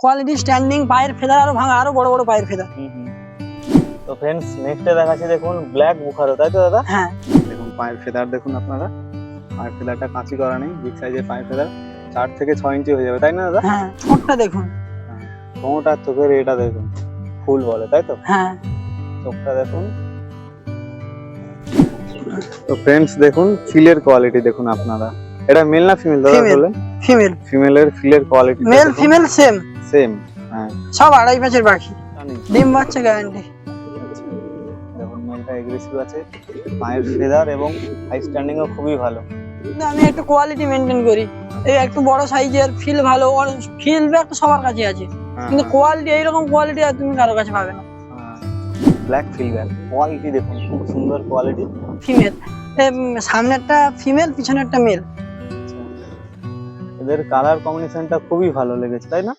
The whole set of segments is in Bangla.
কোয়ালিটি স্ট্যান্ডিং পায়ের ফেদার আরও ভাঙা আরও বড় বড় পায়ের ফেদার। তো ফ্রেন্ডস নেক্সটে দেখাচ্ছি দেখুন ব্ল্যাক বুখারো তাই তো দাদা? হ্যাঁ। দেখুন পায়ের ফেদার দেখুন আপনারা। পায়ের ফেদারটা কাঁচি করা নেই বিগ সাইজের পায়ের ফেদার। চার থেকে ছয় ইঞ্চি হয়ে যাবে তাই না দাদা? হ্যাঁ ঠোঁটটা দেখুন। কোনোটার চোখের এটা দেখুন ফুল বলে তাই তো? হ্যাঁ। চোখটা দেখুন। তো ফ্রেন্ডস দেখুন ফিলের কোয়ালিটি দেখুন আপনারা। এটা মেল না ফিমেল দাদা. বলেন ফিমেল ফিমেলের ফিলের quality male female same same হ্যাঁ। সব আড়াই প্যাচের পাখি ডিম বাচ্চা গ্যারান্টি দেখুন মেলটা এগ্রেসিভ আছে পায়ের ফেদার এবং হাই স্ট্যান্ডিংও খুবই ভালো। আমি একটু কোয়ালিটি মেনটেন করি। এই একটু বড় সাইজের ফিল ভালো ফিল একটা সবার কাছে আছে। হ্যাঁ, কিন্তু কোয়ালিটি এইরকম কোয়ালিটি আর তুমি কারও কাছে পাবে না। ব্ল্যাক ফিলব্যাক কোয়ালিটি দেখুন খুব সুন্দর কোয়ালিটি ফিমেল সামনেরটা ফিমেল পিছনেরটা মেল এদের কালার কম্বিনেশনটা খুবই ভালো লেগেছে তাই না?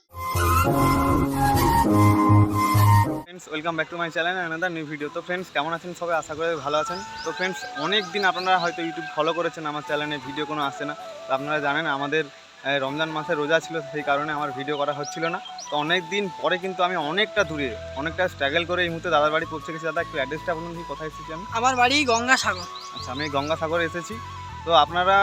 Friends welcome back to my channel another new video তো ফ্রেন্ডস কেমন আছেন সবাই? আশা করি ভালো আছেন। তো ফ্রেন্ডস অনেক দিন আপনারা হয়তো ইউটিউব ফলো করেছেন আমার চ্যানেলে ভিডিও কোনো আসে না। তো আপনারা জানেন আমাদের রমজান মাসে রোজা ছিল সেই কারণে আমার ভিডিও করা হচ্ছিল না। তো অনেক দিন পরে কিন্তু আমি অনেকটা দূরে অনেকটা স্ট্রাগল করে এই মুহূর্তে দাদার বাড়ি পৌঁছে গেছি। দাদা একটু অ্যাড্রেসটা বলুন কি কোথায় এসেছি আমি? আমার বাড়ি গঙ্গাসাগর। আচ্ছা আমি গঙ্গাসাগর এসেছি। তো আপনারা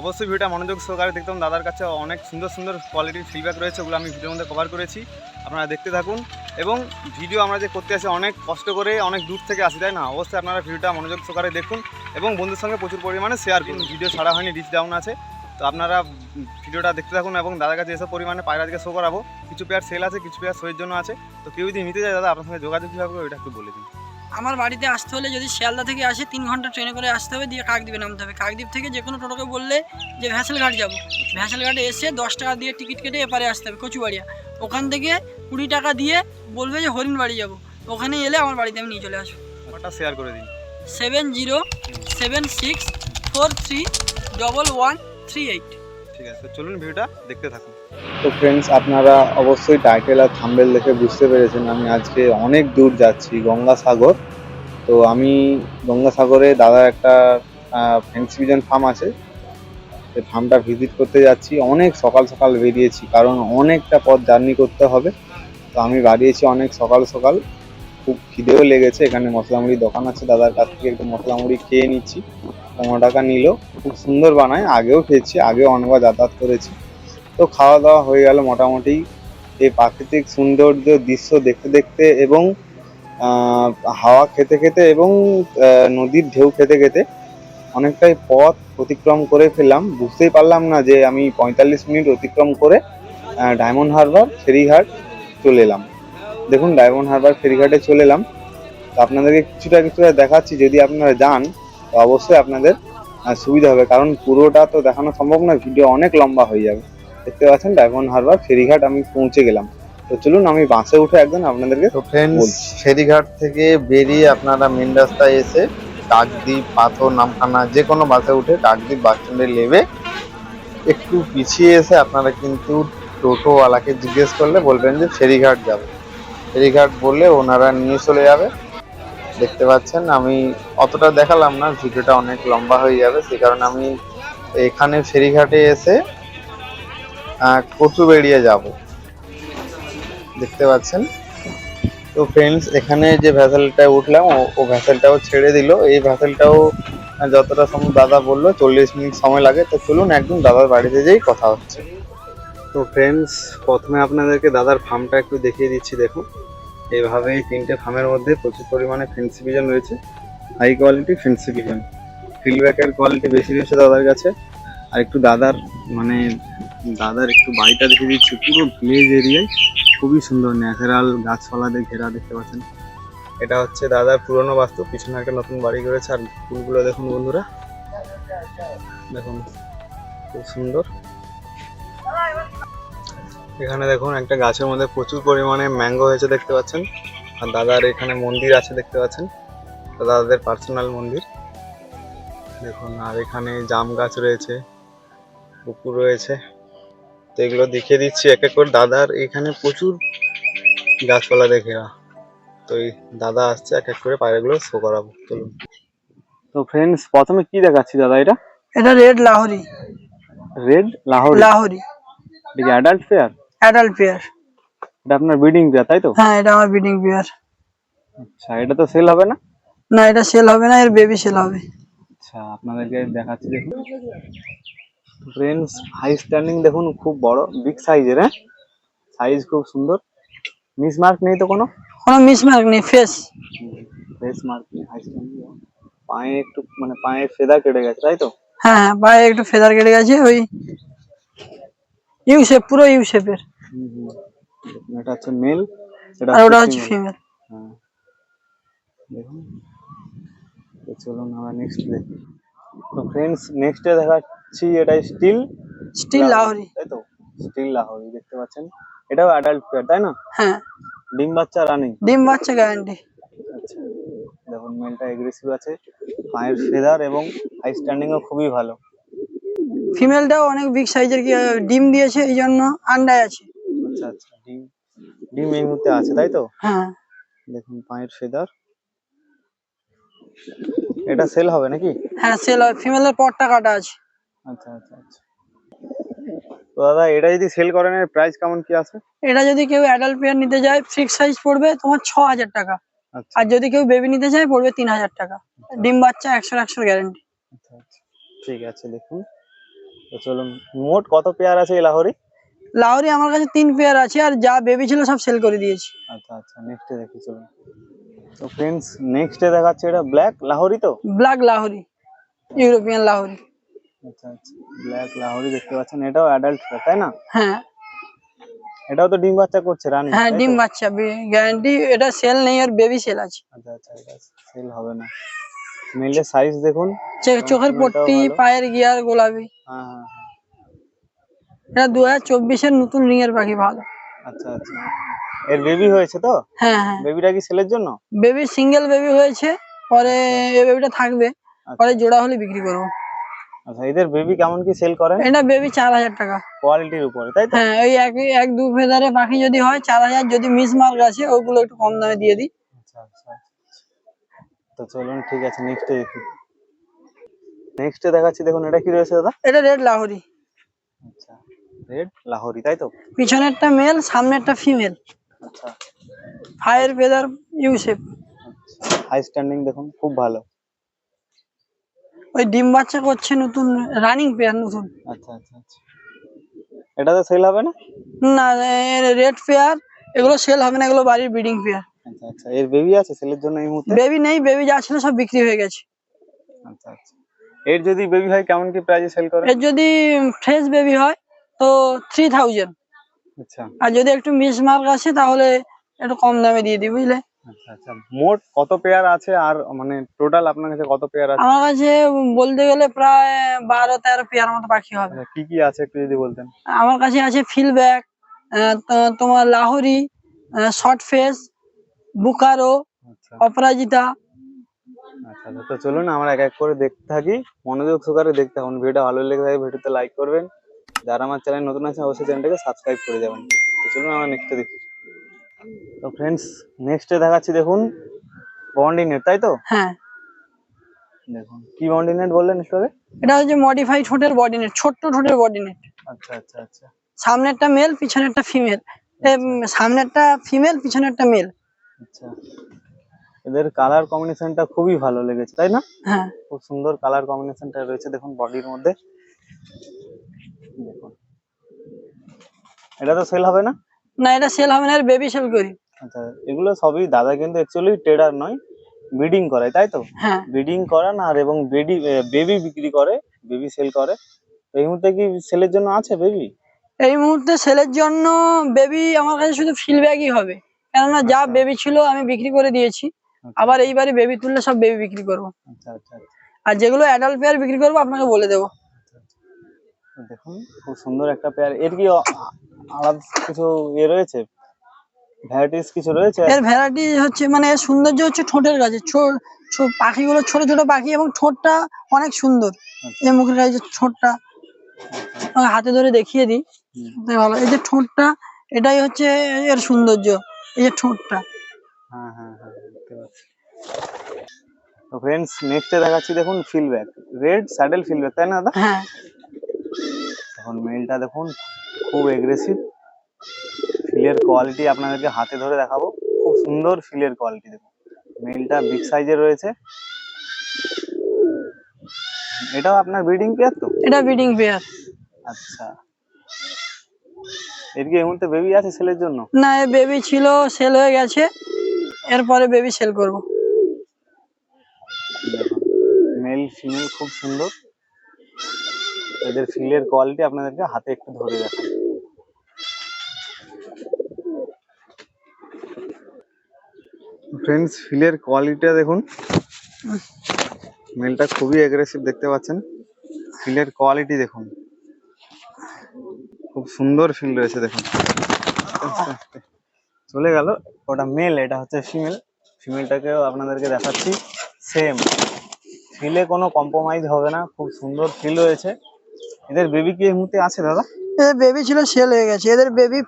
অবশ্যই ভিডিওটা মনোযোগ সহকারে দেখতাম দাদার কাছে অনেক সুন্দর সুন্দর কোয়ালিটির ফিডব্যাক রয়েছে ওগুলো আমি ভিডিওর মধ্যে কভার করেছি। আপনারা দেখতে থাকুন এবং ভিডিও আমরা যে করতে আসি, অনেক কষ্ট করে, অনেক দূর থেকে আসি, তাই না? অবশ্যই আপনারা ভিডিওটা মনোযোগ সহকারে দেখুন এবং বন্ধুর সঙ্গে প্রচুর পরিমাণে শেয়ার করুন। ভিডিও ছাড়া হয়নি রিচ ডাউন আছে। তো আপনারা ভিডিওটা দেখতে থাকুন এবং দাদার কাছে এসব পরিমাণে পায়রা আজকে শো করাবো। কিছু পেয়ার সেল আছে, কিছু পেয়ার শোয়ের জন্য আছে। তো কেউ যদি নিতে চায়, দাদা, আপনার সঙ্গে যোগাযোগ কীভাবে ওইটা একটু বলে দিন। আমার বাড়িতে আসতে হলে যদি শিয়ালদা থেকে আসে তিন ঘণ্টা ট্রেনে করে আসতে হবে দিয়ে কাকদ্বীপে নামতে হবে। কাকদ্বীপ থেকে যে কোনো টোটোকে বললে যে ভ্যাসেল ঘাট যাব। ভ্যাসেল ঘাটে এসে দশ টাকা দিয়ে টিকিট কেটে এপারে আসতে হবে কচুবাড়িয়া। ওখান থেকে কুড়ি টাকা দিয়ে বলবে যে হরিণ বাড়ি যাব। ওখানে এলে আমার বাড়িতে আমি নিয়ে চলে আসব। ওটা শেয়ার করে দিন? Seven zero seven six four three double one three eight. ঠিক আছে চলুন ভিডিওটা দেখতে থাকুন। তো ফ্রেন্ডস আপনারা অবশ্যই টাইটেল আর থাম্বেল দেখে বুঝতে পেরেছেন আমি আজকে অনেক দূর যাচ্ছি, গঙ্গাসাগর। তো আমি গঙ্গাসাগরে দাদার একটা ফেন্সি ভিজন ফার্ম আছে। সেই ফার্মটা ভিজিট করতে যাচ্ছি। অনেক সকাল সকাল বেরিয়েছি, কারণ অনেকটা পথ জার্নি করতে হবে। তো আমি বাড়িয়েছি অনেক সকাল সকাল। খুব খিদেও লেগেছে, এখানে মশলা মুড়ির দোকান আছে, দাদার কাছ থেকে একটু মশলা মুড়ি খেয়ে নিচ্ছি। পনেরো টাকা নিল। খুব সুন্দর বানায়, আগেও খেয়েছি, আগেও অনেকবার যাতায়াত করেছি। তো খাওয়া দাওয়া হয়ে গেল মোটামুটি। এই প্রাকৃতিক সৌন্দর্য দৃশ্য দেখতে দেখতে এবং হাওয়া খেতে খেতে এবং নদীর ঢেউ খেতে খেতে অনেকটাই পথ অতিক্রম করে ফেললাম। বুঝতেই পারলাম না যে আমি পঁয়তাল্লিশ মিনিট অতিক্রম করে ডায়মন্ড হারবার, ফেরিঘাট চলে এলাম। দেখুন, ডায়মন্ড হারবার, ফেরিঘাটে চলে এলাম। তো আপনাদেরকে কিছুটা কিছুটা দেখাচ্ছি। যদি আপনারা যান, তো অবশ্যই আপনাদের সুবিধা হবে। কারণ পুরোটা তো দেখানো সম্ভব না ভিডিও অনেক লম্বা হয়ে যাবে। দেখতে পাচ্ছেন ডায়মন্ড হারবার ফেরিঘাট আমি পৌঁছে গেলাম। তো চলুন আমি বাসে উঠে একদম আপনাদেরকে তো ফ্রেন্ডস ফেরিঘাট থেকে বেরিয়ে আপনারা মেন রাস্তায় এসে কাকদ্বীপ পাথর নামখানা যে কোনো বাসে উঠে কাকদ্বীপ বাস স্ট্যান্ডে নেবে একটু পিছিয়ে এসে আপনারা কিন্তু টোটোওয়ালাকে জিজ্ঞেস করলে বলবেন যে ফেরিঘাট যাবে। ফেরিঘাট বললে ওনারা নিয়ে চলে যাবে। দেখতে পাচ্ছেন আমি অতটা দেখালাম না ভিডিওটা অনেক লম্বা হয়ে যাবে। সে কারণে আমি এখানে ফেরিঘাটে এসে আহ, কচুবেড়িয়া যাব। দেখতে পাচ্ছেন? তো ফ্রেন্ডস এখানে যে ভ্যাসেলটা উঠলাম ও- ভ্যাসেলটাও ছেড়ে দিল। এই ভ্যাসেলটাও যতটা সময় দাদা বলল চল্লিশ মিনিট সময় লাগে। তো চলুন একদম দাদার বাড়িতে যেই কথা হচ্ছে। তো ফ্রেন্ডস প্রথমে আপনাদেরকে দাদার ফার্মটা একটু দেখিয়ে দিচ্ছি দেখুন। এইভাবে এই তিনটে ফার্মের মধ্যে প্রচুর পরিমাণে ফেন্সি বিজন রয়েছে। হাই কোয়ালিটি ফেন্সি বিজন ফিল্ডব্যাকের কোয়ালিটি বেশি রয়েছে দাদার কাছে। আর একটু দাদার মানে দাদার একটু বাড়িটা দেখে দিচ্ছি। পুরো ভিলেজ এরিয়ায় খুবই সুন্দর ন্যাচারাল গাছপালা দিয়ে ঘেরা দেখতে পাচ্ছেন। এটা হচ্ছে দাদার পুরনো বাস্তু, পিছনে একটা নতুন বাড়ি করেছে। আর ফুলগুলো দেখুন বন্ধুরা। দেখুন, খুব সুন্দর। এখানে দেখুন, একটা গাছের মধ্যে প্রচুর পরিমাণে ম্যাঙ্গো হয়েছে দেখতে পাচ্ছেন। আর দাদার এখানে মন্দির আছে দেখতে পাচ্ছেন। দাদাদের পার্সোনাল মন্দির। দেখুন, আর এখানে জাম গাছ রয়েছে, পুকুর রয়েছে। তো এগুলো দেখিয়ে দিচ্ছি এক এক করে। দাদার এখানে প্রচুর গাছপালা দেখে তো এই দাদা আসছে এক এক করে পায়রাগুলো শো করাবো চলুন। তো ফ্রেন্ডস প্রথমে কি দেখাচ্ছি দাদা এটা? এটা red Lahori. Red Lahore? Lahori. Adult pair adult pair এটা আপনার ব্রিডিং পেয়ার তাই তো? হ্যাঁ এটা আমার ব্রিডিং পেয়ার আচ্ছা এটা তো সেল হবে না? না এটা সেল হবে না এর বেবি সেল হবে। আচ্ছা আপনাদেরকে দেখাচ্ছি দেখুন। ফ্রেন্ডস হাই স্ট্যান্ডিং দেখুন খুব বড় বিগ সাইজের হ্যাঁ? সাইজ খুব সুন্দর। মিস মার্ক নেই তো কোনো? কোনো মিসমার্ক নেই ফেস ফেস মার্ক নেই হাই স্ট্যান্ডিং পায়ে একটু মানে পায়ে ফেদা কেটে গেছে তাই তো? হ্যাঁ হ্যাঁ পায়ে একটু ফেদার কেটে গেছে ওই ইউ শেপ পুরো ইউ শেপের হুম, হুম। দেখুন, এটা হচ্ছে মেল এটা আর ওটা হচ্ছে female। ফিমেল হ্যাঁ। দেখুন। তো চলুন আমরা নেক্সট দেখি। তো ফ্রেন্ডস নেক্সটে দেখাচ্ছি এটা স্টিল। স্টিল লাহোরি তাই তো স্টিল লাহোরি দেখতে পাচ্ছেন। এটাও অ্যাডাল্ট পেয়ার তাই না? হ্যাঁ। ডিম বাচ্চা রানিং ডিম বাচ্চা গ্যারান্টি আচ্ছা দেখুন মেলটা এগ্রেসিভ আছে। পায়ের ফেদার এবং হাই স্ট্যান্ডিংও খুবই ভালো। ফিমেলটাও অনেক বিগ সাইজের কি ডিম দিয়েছে এই জন্য আন্ডায় আছে। আচ্ছা আচ্ছা ডিম ডিম এই মুহূর্তে আছে তাই তো? হ্যাঁ। দেখুন পায়ের ফেদার এটা সেল হবে নাকি? হ্যাঁ সেল হয় ফিমেলের পটটা কাটা আছে। আচ্ছা আচ্ছা আচ্ছা। তো দাদা এটা যদি সেল করেন এর প্রাইস কেমন কি আছে? এটা যদি কেউ অ্যাডাল্ট পেয়ার নিতে যায় ফিক্স সাইজ পড়বে তোমার ছ হাজার টাকা। আচ্ছা। আর যদি কেউ বেবি নিতে চায় পড়বে তিন হাজার টাকা ডিম বাচ্চা একশো একশোর গ্যারান্টি আচ্ছা আচ্ছা। ঠিক আছে দেখুন। তো চলুন মোট কত পেয়ার আছে এই লাহোরি? লাহোরি আমার কাছে তিন পেয়ার আছে আর যা বেবি ছিল সব সেল করে দিয়েছি। আচ্ছা আচ্ছা নেক্সটে দেখি চলুন। তো ফ্রেন্ডস নেক্সটে দেখাচ্ছে এটা ব্ল্যাক লাহোরি তো? Black Lahori European Lahori. আচ্ছা আচ্ছা। ব্ল্যাক লাহোরি দেখতে পাচ্ছেন এটাও অ্যাডাল্ট তাই না? হ্যাঁ। এটাও তো ডিম বাচ্চা করছে রানি হ্যাঁ ডিম বাচ্চা গ্যারান্টি এটা সেল নেই আর বেবি সেল আছে। আচ্ছা আচ্ছা এটা সেল হবে না। মেলের সাইজ দেখুন। চোখের পট্টি পায়ের গিয়ার গোলাপি। হ্যাঁ হ্যাঁ হ্যাঁ। এটা দু হাজার চব্বিশের নতুন রিং এর পাখি ভালো। আচ্ছা আচ্ছা। এর বেবি হয়েছে তো? হ্যাঁ হ্যাঁ। বেবিটা কি সেলের জন্য? বেবি সিঙ্গেল বেবি হয়েছে পরে এই বেবিটা থাকবে পরে জোড়া হলে বিক্রি করব। আচ্ছা এদের বেবি কেমন কি সেল করেন? এটা বেবি চার হাজার টাকা। কোয়ালিটির উপরে তাই তো? হ্যাঁ ওই এক এক দু ফেদারে পাখি যদি হয় চার হাজার যদি মিস মার্ক আছে ওগুলো একটু কম দামে দিয়ে দিই। আচ্ছা আচ্ছা আচ্ছা। তো চলুন ঠিক আছে নেক্সটে দেখি। নেক্সটে দেখাচ্ছি দেখুন এটা কি রয়েছে দাদা? এটা রেড লাহোরি। আচ্ছা রেড লাহোরি তাই তো? পিছনেরটা মেল সামনেরটা ফিমেল আচ্ছা। ফায়ার ফেদার ইউসেপ হাই স্ট্যান্ডিং দেখুন খুব ভালো। ওই ডিম বাচ্চা করছে নতুন রানিং পেয়ার নতুন। আচ্ছা আচ্ছা আচ্ছা। এটা তো সেল হবে না? না রেড পেয়ার এগুলো সেল হবে না এগুলো বাড়ির ব্রিডিং পেয়ার আচ্ছা আচ্ছা। এর বেবি আছে সেলের জন্য এই মুহূর্তে? বেবি নেই বেবি যা ছিল সব বিক্রি হয়ে গেছে। আচ্ছা আচ্ছা। এর যদি বেবি হয় কেমন কি প্রাইসে সেল করেন এর যদি ফ্রেশ বেবি হয় তো থ্রি থাউজেন্ড আচ্ছা। আর যদি একটু মিস মার্ক আসে তাহলে একটু কম দামে দিয়ে দিই বুঝলে? আচ্ছা আচ্ছা। মোট কত পেয়ার আছে? আর মানে টোটাল আপনার কাছে কত পেয়ার আছে? আমার কাছে বলতে গেলে প্রায় বারো তেরো পেয়ার মতো পাখি হবে। আচ্ছা, কি কি আছে একটু যদি বলতেন? আমার কাছে আছে ফিলব্যাক তোমার লাহোরি শর্ট ফেস বুকারো আচ্ছা। অপরাজিতা। আচ্ছা আচ্ছা, তো চলুন আমরা এক এক করে দেখতে থাকি। মনোযোগ সহকারে দেখতে থাকুন। ভিডিও ভালো লেগে থাকে ভিডিওতে লাইক করবেন। যারা আমার চ্যানেল নতুন আছে অবশ্যই চ্যানেলটাকে সাবস্ক্রাইব করে যাবেন। তো চলুন আমরা নেক্সটে দেখি। তো ফ্রেন্ডস নেক্সটে দেখাচ্ছি দেখুন বন্ডিনেট তাই তো? হ্যাঁ। দেখুন কি বন্ডিনেট বললেন একটু আগে এটা হচ্ছে মডিফাইড ঠোঁটের বডি নেট ছোট্ট ঠোঁটের বডি নেট আচ্ছা আচ্ছা আচ্ছা। সামনেরটা মেল পিছনেরটা ফিমেল সামনেরটা ফিমেল পিছনেরটা মেল আচ্ছা। এদের কালার কম্বিনেশনটা খুবই ভালো লেগেছে তাই না? হ্যাঁ। খুব সুন্দর কালার কম্বিনেশনটা রয়েছে দেখুন বডির মধ্যে। দেখুন। এটা তো সেল হবে না? না এটা সেল হবে না বেবি সেল করি আচ্ছা এগুলো সবই দাদা কিন্তু অ্যাকচুয়ালি ট্রেডার নয় ব্রিডিং করায় তাই তো? হ্যাঁ। ব্রিডিং করান আর এবং বেবি বেবি বিক্রি করে বেবি সেল করে। এই মুহূর্তে কি সেলের জন্য আছে বেবি এই মুহূর্তে সেলের জন্য বেবি আমার কাছে শুধু ফিলব্যাকই হবে। কেননা যা আচ্ছা। বেবি ছিল আমি বিক্রি করে দিয়েছি। আবার এইবারে বেবি তুললে সব বেবি বিক্রি করব। আচ্ছা আচ্ছা আচ্ছা। আর যেগুলো অ্যাডাল্ট পেয়ার বিক্রি করব আপনাকে বলে দেবো। দেখুন খুব সুন্দর একটা পেয়ার এর কি আলাদা কিছু ইয়ে রয়েছে? ভ্যারাইটিস কিছু রয়েছে? এর ভ্যারাইটি হচ্ছে মানে এর সৌন্দর্য হচ্ছে ঠোঁটের পাখিগুলো ছোট ছোট পাখি এবং ঠোঁটটা অনেক সুন্দর। আচ্ছা। এই মুখের ঠোঁটটা। হাতে ধরে দেখিয়ে দিই। ভালো। এই যে ঠোঁটটা এটাই হচ্ছে এর সৌন্দর্য। এই যে ঠোঁটটা। হ্যাঁ হ্যাঁ হ্যাঁ তো ফ্রেন্ডস নেক্সটে দেখাচ্ছি দেখুন ফিলব্যাক রেড স্যাডেল ফিলব্যাক তাই না দাদা? হ্যাঁ। এখন মেলটা দেখুন খুব এগ্রেসিভ ফিলের কোয়ালিটি আপনাদেরকে হাতে ধরে দেখাবো খুব সুন্দর ফিলের কোয়ালিটি দেখুন। মেলটা বিগ সাইজের রয়েছে। এটাও আপনার ব্রিডিং পেয়ার তো? এটা ব্রিডিং পেয়ার আচ্ছা। এর কি এই মুহূর্তে বেবি আছে ছেলের জন্য? না এ বেবি ছিল সেল হয়ে গেছে এরপরে বেবি সেল করব। মেল ফিমেল খুব সুন্দর। এদের ফিলের কোয়ালিটি আপনাদেরকে হাতে একটু ধরে দেখান ফ্রেন্ডস ফিলের কোয়ালিটিটা দেখুন। মেলটা খুবই অ্যাগ্রেসিভ দেখতে পাচ্ছেন। ফিলের কোয়ালিটি দেখুন। খুব সুন্দর ফিল রয়েছে দেখুন। চলে গেল। ওটা মেল এটা হচ্ছে ফিমেল ফিমেলটাকেও আপনাদেরকে দেখাচ্ছি। সেম ফিলে কোনো কম্প্রোমাইজ হবে না। খুব সুন্দর ফিল রয়েছে। এদের বেবি কি এই মুহূর্তে আছে দাদা? এদের বেবি ছিল সেল হয়ে গেছে। এদের বেবি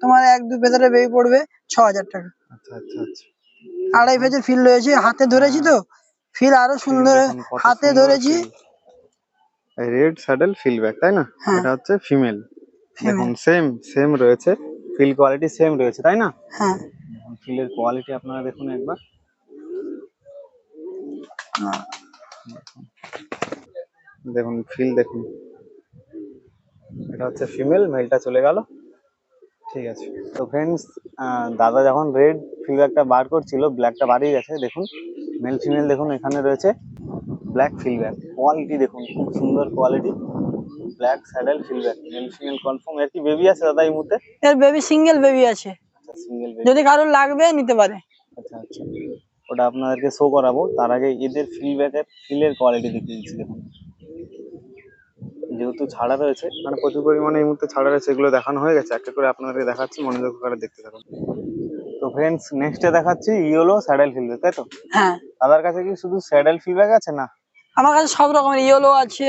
তোমার এক দু ভেতরে বেবি পড়বে ছ হাজার টাকা। আচ্ছা আচ্ছা আচ্ছা। আড়াই পেজের ফিল রয়েছে হাতে ধরেছি তো। ফিল আরও সুন্দর হাতে ধরেছি। রেড স্যাডেল ফিল ব্যাক তাই না? হ্যাঁ। এটা হচ্ছে ফিমেল দেখুন সেম সেম রয়েছে। ফিল কোয়ালিটি সেম রয়েছে তাই না? হ্যাঁ। ফিলের কোয়ালিটি আপনারা দেখুন একবার। দেখুন ফিল দেখুন। এটা হচ্ছে ফিমেল মেলটা চলে গেল। ঠিক আছে। তো ফ্রেন্ডস দাদা যখন রেড ফিলব্যাকটা বার করছিল ব্ল্যাকটা বাড়িয়ে গেছে দেখুন। মেল ফিমেল দেখুন এখানে রয়েছে ব্ল্যাক ফিলব্যাক কোয়ালিটি দেখুন খুব সুন্দর কোয়ালিটি ব্ল্যাক স্যাডেল ফিলব্যাক মেল ফিমেল কনফার্ম এর কি বেবি আছে দাদা এই মুহূর্তে? এর বেবি সিঙ্গেল বেবি আছে। আচ্ছা সিঙ্গেল বেবি যদি কারোর লাগবে নিতে পারে। আচ্ছা আচ্ছা। ওটা আপনাদেরকে শো করাবো। তার আগে এদের ফিলব্যাকের ফিলের কোয়ালিটি দেখিয়ে দিচ্ছি দেখুন। যেহেতু ছাড়া রয়েছে। মানে প্রচুর পরিমাণে এই মুহূর্তে ছাড়া রয়েছে এগুলো দেখানো হয়ে গেছে। একটা করে আপনাদেরকে দেখাচ্ছি মনোযোগ করে দেখতে থাকুন। তো ফ্রেন্ডস নেক্সটে দেখাচ্ছি ইয়েলো স্যাডেল ফিলব্যাক তাই তো? হ্যাঁ। দাদার কাছে কি শুধু স্যাডেল ফিলব্যাক আছে না। আমার কাছে সব রকমের ইয়েলো আছে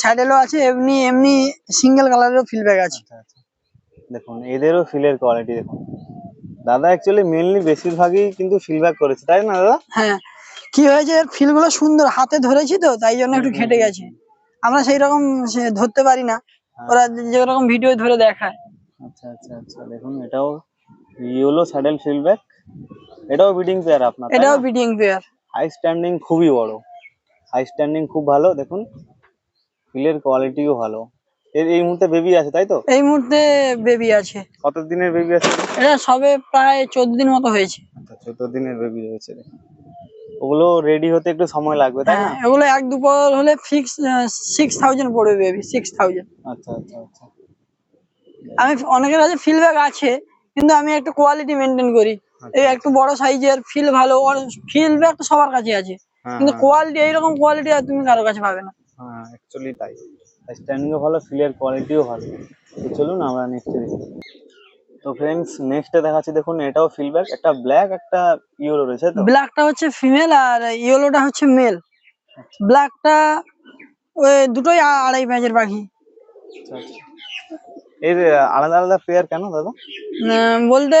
স্যাডেলও আছে এমনি এমনি সিঙ্গেল কালারেরও ফিলব্যাক আছে। আচ্ছা আচ্ছা। দেখুন এদেরও ফিলের কোয়ালিটি দেখুন। দাদা অ্যাকচুয়ালি মেনলি বেশিরভাগই কিন্তু ফিলব্যাক করেছে তাই না দাদা? হ্যাঁ। কি হয়েছে এর ফিলগুলো সুন্দর হাতে ধরেছি তো তাই জন্য একটু খেটে গেছে। আমরা সেই রকম সে- ধরতে পারি না। ওরা যেরকম ভিডিও ধরে দেখায়। আচ্ছা আচ্ছা আচ্ছা দেখুন এটাও ইয়েলো স্যাডেল ফিলব্যাক এটাও বিডিং পেয়ার আপনার এটাও? বিডিং পেয়ার হাই স্ট্যান্ডিং খুবই বড়। হাই স্ট্যান্ডিং খুব ভালো দেখুন ফিলের কোয়ালিটিও ভালো। এর এই মুহূর্তে বেবি আছে তাই তো? এই মুহূর্তে বেবি আছে। কত দিনের বেবি আছে? এটা সবে প্রায় চোদ্দ দিন মতো হয়েছে। আচ্ছা চোদ্দ দিনের বেবি হয়েছে দেখুন। ওগুলো রেডি হতে একটু সময় লাগবে তাই না? হ্যাঁ এগুলো এক দুপুর হলে ফিক্স সিক্স থাউজেন্ড পড়বে বেবি সিক্স থাউজেন্ড আচ্ছা আচ্ছা আচ্ছা। আমি অনেকের কাছে ফিলব্যাক আছে কিন্তু আমি একটু কোয়ালিটি মেনটেন করি। আচ্ছা, এই একটু বড় সাইজের ফিল ভালো ফিলব্যাক তো সবার কাছে আছে। হ্যাঁ কিন্তু হ্যাঁ, কোয়ালিটি এইরকম কোয়ালিটি আর তুমি কারও কাছে পাবে না। হ্যাঁ অ্যাকচুয়ালি তাই। স্ট্যান্ডিংও ভালো ফিলের কোয়ালিটিও ভালো। তো চলুন আমরা নেক্সটে দেখি। তো ফ্রেন্ডস নেক্সটে দেখাচ্ছি দেখুন এটাও ফিলব্যাক একটা ব্ল্যাক একটা ইয়েলো রয়েছে তো? ব্ল্যাকটা হচ্ছে ফিমেল আর ইয়েলোটা হচ্ছে মেল ব্ল্যাকটা ওই দুটোই আড়াই প্যাঁচের পাখি। আচ্ছা আচ্ছা। এর আলাদা আলাদা পেয়ার কেন দাদা? বলতে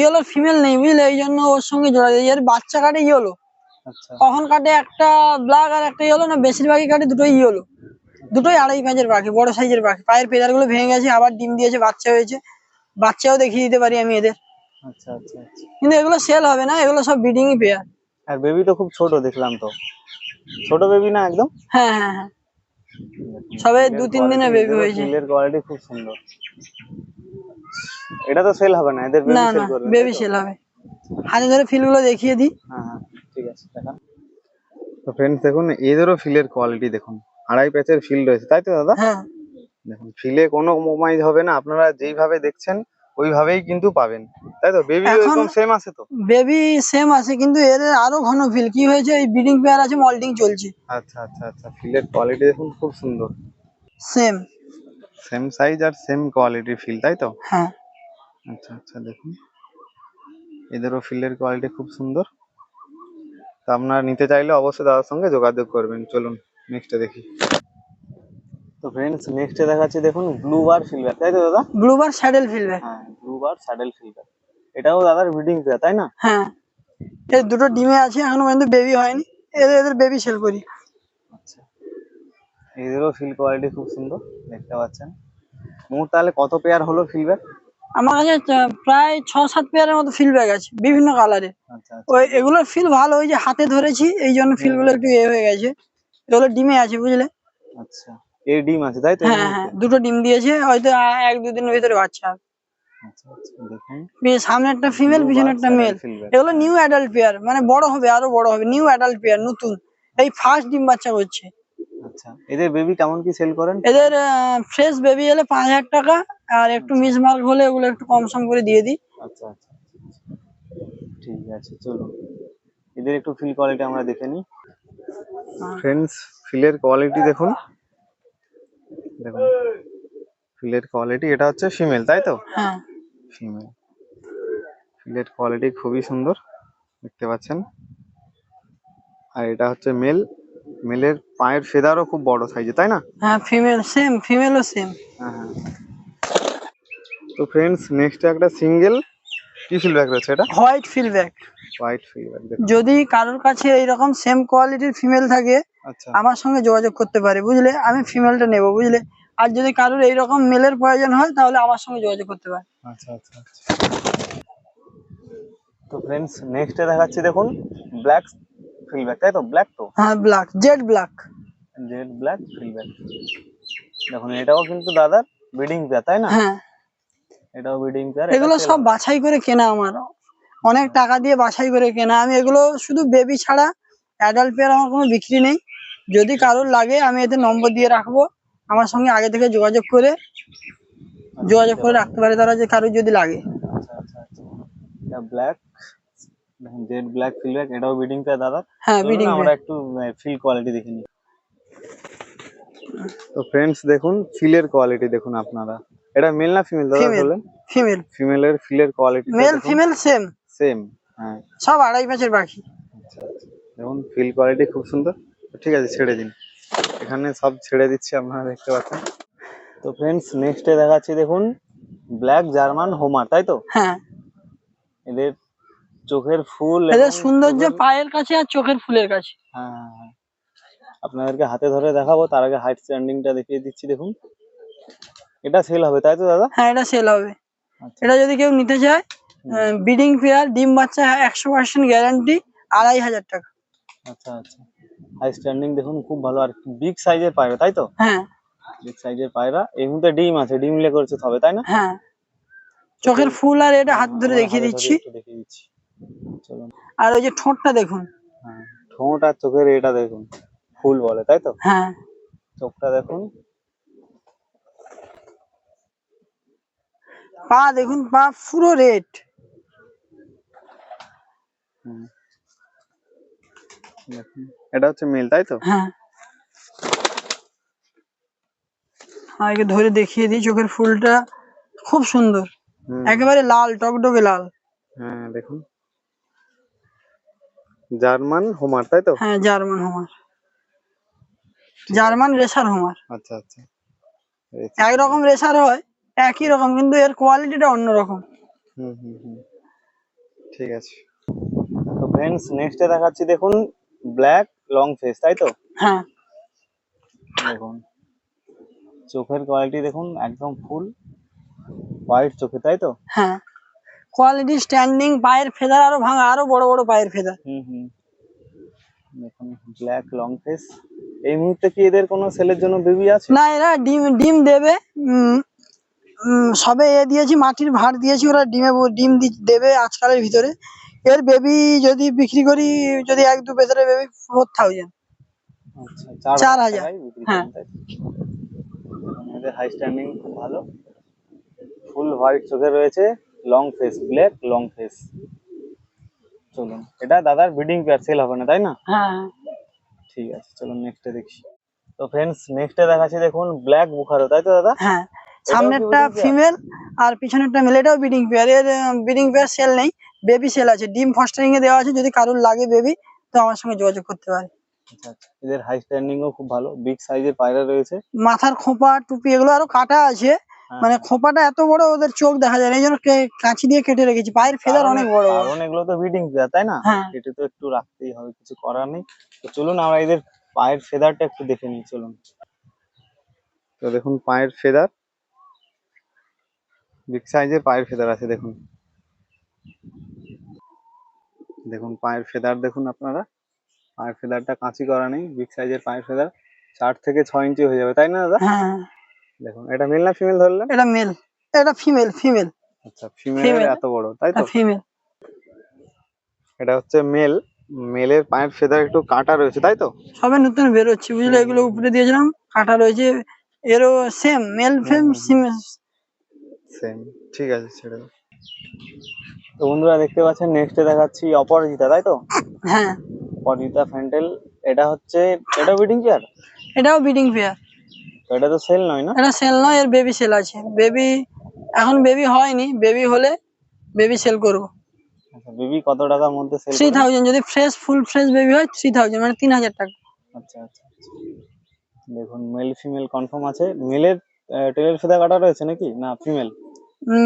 ইয়েলো ফিমেল নেই বুঝলে এই জন্য ওর সঙ্গে জোড়া দিয়েছি। এর বাচ্চা কাটে ইয়েলো আচ্ছা। কখন কাটে একটা ব্ল্যাক আর একটা ইয়েলো না বেশিরভাগই কাটে দুটোই ইয়েলো দুটোই আড়াই প্যাঁচের পাখি বড় সাইজের পাখি। পায়ের পেদারগুলো ভেঙে গেছে আবার ডিম দিয়েছে বাচ্চা হয়েছে। বাচ্চাও দেখিয়ে দিতে পারি আমি এদের। আচ্ছা আচ্ছা আচ্ছা। কিন্তু এগুলো সেল হবে না এগুলো সব ব্রিডিংই পেয়ার আর বেবি তো খুব ছোট দেখলাম তো। ছোট বেবি না একদম? হ্যাঁ হ্যাঁ হ্যাঁ। সবে দু তিন দিনের বেবি হয়েছে। ফিলের কোয়ালিটি খুব সুন্দর। এটা তো সেল হবে না এদের বেবি সেল না বেবি সেল হবে। হাতে ধরে ফিলগুলো দেখিয়ে দিই। হ্যাঁ হ্যাঁ ঠিক আছে দেখান। তো ফ্রেন্ডস দেখুন এদেরও ফিলের কোয়ালিটি দেখুন। আড়াই প্যাচের ফিল রয়েছে তাই তো দাদা? হ্যাঁ। দেখুন ফিলে কোনো মোমাইজ হবে না। আপনারা যেইভাবে দেখছেন ওইভাবেই কিন্তু পাবেন। তাই তো? বেবি একদম সেম আছে তো? বেবি সেম আছে কিন্তু এর আরও ঘন ফিল কি হয়েছে? এই ব্রিডিং পেয়ার আছে মল্টিং চলছে। আচ্ছা আচ্ছা আচ্ছা। ফিলের কোয়ালিটি দেখুন খুব সুন্দর। সেম সেম সাইজ আর সেম কোয়ালিটির ফিল তাই তো? হ্যাঁ। আচ্ছা আচ্ছা দেখুন। এদেরও ফিলের কোয়ালিটি খুব সুন্দর। তো আপনারা নিতে চাইলে অবশ্যই দাদার সঙ্গে যোগাযোগ করবেন। চলুন নেক্সটটা দেখি। তো ফ্রেন্ডস নেক্সটে দেখাচ্ছি দেখুন ব্লু বার সিলভার তাই তো দাদা? ব্লুবার স্যাডেল ফিলব্যাক হ্যাঁ ব্লু বার স্যাডেল সিলভার এটাও দাদার ব্রিডিং পেয়ার তাই না? হ্যাঁ। এই দুটো ডিমে আছে এখনও পর্যন্ত বেবি হয়নি। এদের এদের বেবি সেল করি। আচ্ছা। এদেরও ফিল কোয়ালিটি খুব সুন্দর দেখতে পাচ্ছেন। মোট তাহলে কত পেয়ার হলো ফিলব্যাক আমার কাছে প্রায় ছ সাত পেয়ারের মতো ফিল ব্যাগ আছে বিভিন্ন কালারের আচ্ছা আচ্ছা। ওই এগুলোর ফিল ভালো ওই যে হাতে ধরেছি এই জন্য ফিলগুলো একটু এ হয়ে গেছে। এগুলো ডিমে আছে বুঝলে? আচ্ছা। এর ডিম আছে তাই তো? হ্যাঁ হ্যাঁ দুটো ডিম দিয়েছে হয়তো এক দুদিনের ভিতরে বাচ্চা। আচ্ছা আচ্ছা সামনে একটা ফিমেল পিছনে একটা মেল এগুলো নিউ অ্যাডাল্ট পেয়ার মানে বড় হবে আরও বড় হবে নিউ অ্যাডাল্ট পেয়ার নতুন। এই ফার্স্ট ডিম বাচ্চা করছে। আচ্ছা এদের বেবি কেমন কি সেল করেন? এদের ফ্রেশ বেবি এলে পাঁচ হাজার টাকা আর একটু মিসমার্ক হলে এগুলো একটু কম সম করে দিয়ে দিই। আচ্ছা আচ্ছা ঠিক আছে চলুন। এদের একটু ফিল কোয়ালিটি আমরা দেখে নিই। ফ্রেন্ডস ফিলের কোয়ালিটি দেখুন। দেখুন ফিলের কোয়ালিটি এটা হচ্ছে ফিমেল তাই তো? হ্যাঁ। ফিমেল ফিলের কোয়ালিটি খুবই সুন্দর দেখতে পাচ্ছেন। আর এটা হচ্ছে মেল মেলের পায়ের ফেদারও খুব বড় সাইজে তাই না? হ্যাঁ ফিমেল সেম ফিমেলও সেম হ্যাঁ হ্যাঁ। তো ফ্রেন্ডস নেক্সট একটা সিঙ্গেল কি ফিলব্যাক রয়েছে এটা? হোয়াইট ফিলব্যাক হোয়াইট যদি কারোর কাছে এইরকম সেম কোয়ালিটির ফিমেল থাকে আচ্ছা। আমার সঙ্গে যোগাযোগ করতে পারে বুঝলে? আমি ফিমেলটা নেব বুঝলে? আর যদি কারোর এইরকম মেলের প্রয়োজন হয় তাহলে আমার সঙ্গে যোগাযোগ করতে পারে। আচ্ছা আচ্ছা তো ফ্রেন্ডস নেক্সটে দেখাচ্ছি দেখুন ব্ল্যাক ফিলব্যাক তাই তো? ব্ল্যাক তো? হ্যাঁ black jade black jade black ফিলব্যাক দেখুন এটাও কিন্তু দাদার ব্রিডিং পেয়ার তাই না? হ্যাঁ। এটাও ব্রিডিং পেয়ার এগুলো সব বাছাই করে কেনা আমার। অনেক টাকা দিয়ে বাছাই করে কেনা। আমি এগুলো শুধু বেবি ছাড়া অ্যাডাল্ট পেয়ার আমার কোনো বিক্রি নেই। যদি কারোর লাগে আমি এতে নম্বর দিয়ে রাখব। আমার সঙ্গে আগে থেকে যোগাযোগ করে যোগাযোগ করে রাখতে পারে তারা যে কারোর যদি লাগে। এটা ব্ল্যাক জেড ব্ল্যাক ফিলব্যাক এটাও ব্রিডিং পেয়ার দাদা? হ্যাঁ বিডিং আমরা একটু ফিল কোয়ালিটি দেখে নিই। তো ফ্রেন্ডস দেখুন ফিলের কোয়ালিটি দেখুন আপনারা। এটা মেল না ফিমেল দাদা. বললেন? ফিমেল ফিমেলের ফিলের quality male female same same হ্যাঁ। সব আড়াই পাঁচের পাখি আচ্ছা আচ্ছা। দেখুন ফিল কোয়ালিটি খুব সুন্দর। ঠিক আছে ছেড়ে দিন। এখানে সব ছেড়ে দিচ্ছি আপনারা দেখতে পাচ্ছেন। তো ফ্রেন্ডস নেক্সটে দেখাচ্ছি দেখুন ব্ল্যাক জার্মান হোমার তাই তো? হ্যাঁ। এদের চোখের ফুল এদের সৌন্দর্য পায়ের কাছে আর চোখের ফুলের কাছে। হ্যাঁ হ্যাঁ, হ্যাঁ। আপনাদেরকে হাতে ধরে দেখাবো তার আগে হাইট স্ট্যান্ডিংটা দেখিয়ে দিচ্ছি দেখুন। এটা সেল হবে তাই তো দাদা? হ্যাঁ এটা সেল হবে। আচ্ছা। এটা যদি কেউ নিতে চায় বিডিং পেয়ার ডিম বাচ্চা একশো পার্সেন্ট গ্যারান্টি আড়াই হাজার টাকা। আচ্ছা আচ্ছা। হাই স্ট্যান্ডিং দেখুন খুব ভালো। আর বিগ সাইজের পায়রা তাই তো? হ্যাঁ। বিগ সাইজের পায়রা এই মুহূর্তে ডিম আছে ডিম লে করেছে তবে তাই না? হ্যাঁ। চোখের ফুল আর এটা হাত ধরে দেখিয়ে দিচ্ছি। দেখিয়ে দিচ্ছি। চলুন। আর ওই যে ঠোঁটটা দেখুন। হ্যাঁ ঠোঁট আর চোখের এটা দেখুন ফুল বলে তাই তো? হ্যাঁ। চোখটা দেখুন। পা দেখুন পা পুরো রেড এটা হচ্ছে মেল তাই তো? হ্যাঁ। আগে ধরে দেখিয়ে দিই চোখের ফুলটা। খুব সুন্দর। একেবারে লাল টকটকে লাল। হ্যাঁ দেখুন। জার্মান হোমার তাই তো? হ্যাঁ German homer. German racer homer. আচ্ছা আচ্ছা। এই তো। একরকম রেসার হয় একই রকম কিন্তু এর কোয়ালিটিটা অন্যরকম। হুম হুম হুম। ঠিক আছে। ফ্রেন্ডস নেক্সটে দেখাচ্ছি দেখুন ব্ল্যাক লং ফেস তাই তো? হ্যাঁ। দেখুন চোখের কোয়ালিটি দেখুন একদম ফুল হোয়াইট চোখে তাই তো? হ্যাঁ। কোয়ালিটি স্ট্যান্ডিং পায়ের ফেদার আরও ভাঙা আরও বড় বড় পায়ের ফেদার হুম হুম। দেখুন ব্ল্যাক লং ফেস এই মুহূর্তে কি এদের কোনো সেলের জন্য বেবি আছে? না এরা ডিম ডিম দেবে সবে এ দিয়েছি মাটির ভাঁড় দিয়েছি ওরা ডিমে ডিম দেবে আজকালের ভিতরে। এর বেবি যদি বিক্রি করি যদি এক দু পেছনে বেবি ফোর থাউজেন্ড চার হাজার বিক্রি হ্যাঁ। হাই স্ট্যান্ডিং খুব ভালো। ফুল হোয়াইট চোখে রয়েছে long face black long face চলুন এটা দাদার ব্রিডিং পেয়ার সেল হবে না তাই না? হ্যাঁ। ঠিক আছে চলুন নেক্সটে দেখি। তো ফ্রেন্ডস নেক্সটে দেখাচ্ছি দেখুন ব্ল্যাক বুখারো তাই তো দাদা? হ্যাঁ সামনেরটা ফিমেল আর পিছনেরটা মেল এটাও ব্রিডিং পেয়ার এর ব্রিডিং পেয়ার সেল নেই। বেবি সেল আছে ডিম ফস্টারিং এ দেওয়া আছে যদি কারোর লাগে বেবি তো আমার সঙ্গে যোগাযোগ করতে পারে। আচ্ছা আচ্ছা। এদের হাই স্ট্যান্ডিংও খুব ভালো বিগ সাইজের পায়রা রয়েছে। মাথার খোপা টুপি এগুলো আরও কাটা আছে। হ্যাঁ। মানে খোপাটা এত বড় ওদের চোখ দেখা যায় না এই জন্য কাঁচি দিয়ে কেটে রেখেছি। পায়ের ফেদার অনেক বড়। কারণ এগুলো তো ব্রিডিং পেয়ার তাই না? হ্যাঁ। এটা তো একটু রাখতেই হবে কিছু করার নেই। তো চলুন আমরা এদের পায়ের ফেদারটা একটু দেখে নিই চলুন। তো দেখুন পায়ের ফেদার। বিগ সাইজের পায়ের ফেদার আছে দেখুন। দেখুন পায়ের ফেদার দেখুন আপনারা। পায়ের ফেদারটা কাঁচি করা নেই বিগ সাইজের পায়ের ফেদার চার থেকে ছয় ইঞ্চি হয়ে যাবে তাই না দাদা? হ্যাঁ। দেখুন এটা মেল না ফিমেল ধরলেন? এটা মেল এটা ফিমেল ফিমেল আচ্ছা ফিমেল এত বড় তাই তো? ফিমেল এটা হচ্ছে মেল মেলের পায়ের ফেদার একটু কাটা রয়েছে তাই তো? সবে নতুন বেরোচ্ছে বুঝলে? এগুলো উপরে দিয়েছিলাম কাটা রয়েছে। এরও সেম মেল ফেম সেম ঠিক আছে ছেড়ে দাও। তো বন্ধুরা দেখতে পাচ্ছেন নেক্সটে দেখাচ্ছি অপরাজিতা তাই তো? হ্যাঁ। অপরাজিতা ফ্যান্টেল এটা হচ্ছে এটা বিডিং চেয়ার এটাও বিডিং পেয়ার তো এটা তো সেল নয় না? এটা সেল নয় এর বেবি সেল আছে। বেবি এখন বেবি হয়নি বেবি হলে বেবি সেল করব। আচ্ছা বেবি কত টাকার মধ্যে সেল থ্রি থাউজেন্ড যদি ফ্রেশ ফুল ফ্রেশ বেবি হয় থ্রি থাউজেন্ড মানে তিন হাজার টাকা। আচ্ছা আচ্ছা আচ্ছা। দেখুন মেল ফিমেল কনফার্ম আছে। মেলের টেলের ফেদা কাটা রয়েছে নাকি? না ফিমেল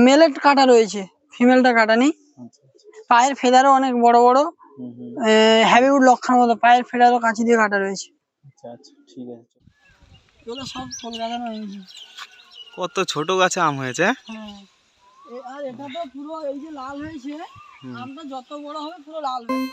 মেলের কাটা রয়েছে। ফিমেলটা কাটা নেই পায়ের ফেদারও অনেক বড় বড়। হ্যাভিউড লক্ষণ মতো পায়ের ফেদারও কাঁচি দিয়ে কাটা রয়েছে। আচ্ছা আচ্ছা ঠিক আছে। এগুলো সব কলকাতার কত ছোট গাছে আম হয়েছে? হ্যাঁ। আর এটা তো পুরো এই যে লাল হয়েছে আমটা যত বড় হবে পুরো লাল হবে